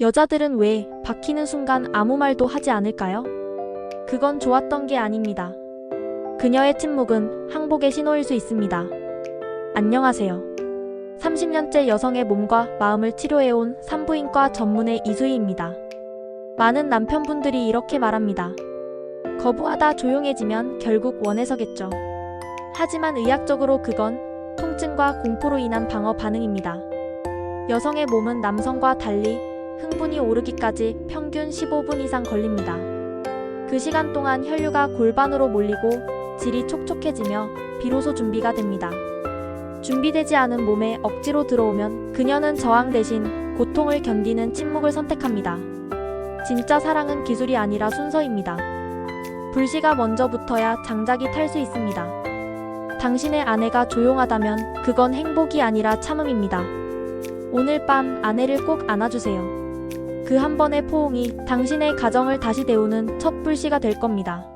여자들은 왜 박히는 순간 아무 말도 하지 않을까요? 그건 좋았던 게 아닙니다. 그녀의 침묵은 항복의 신호일 수 있습니다. 안녕하세요. 30년째 여성의 몸과 마음을 치료해온 산부인과 전문의 이수희입니다. 많은 남편분들이 이렇게 말합니다. 거부하다 조용해지면 결국 원해서겠죠. 하지만 의학적으로 그건 통증과 공포로 인한 방어 반응입니다. 여성의 몸은 남성과 달리 흥분이 오르기까지 평균 15분 이상 걸립니다. 그 시간 동안 혈류가 골반으로 몰리고 질이 촉촉해지며 비로소 준비가 됩니다. 준비되지 않은 몸에 억지로 들어오면 그녀는 저항 대신 고통을 견디는 침묵을 선택합니다. 진짜 사랑은 기술이 아니라 순서입니다. 불씨가 먼저 붙어야 장작이 탈 수 있습니다. 당신의 아내가 조용하다면 그건 행복이 아니라 참음입니다. 오늘 밤 아내를 꼭 안아주세요. 그 한 번의 포옹이 당신의 가정을 다시 데우는 첫 불씨가 될 겁니다.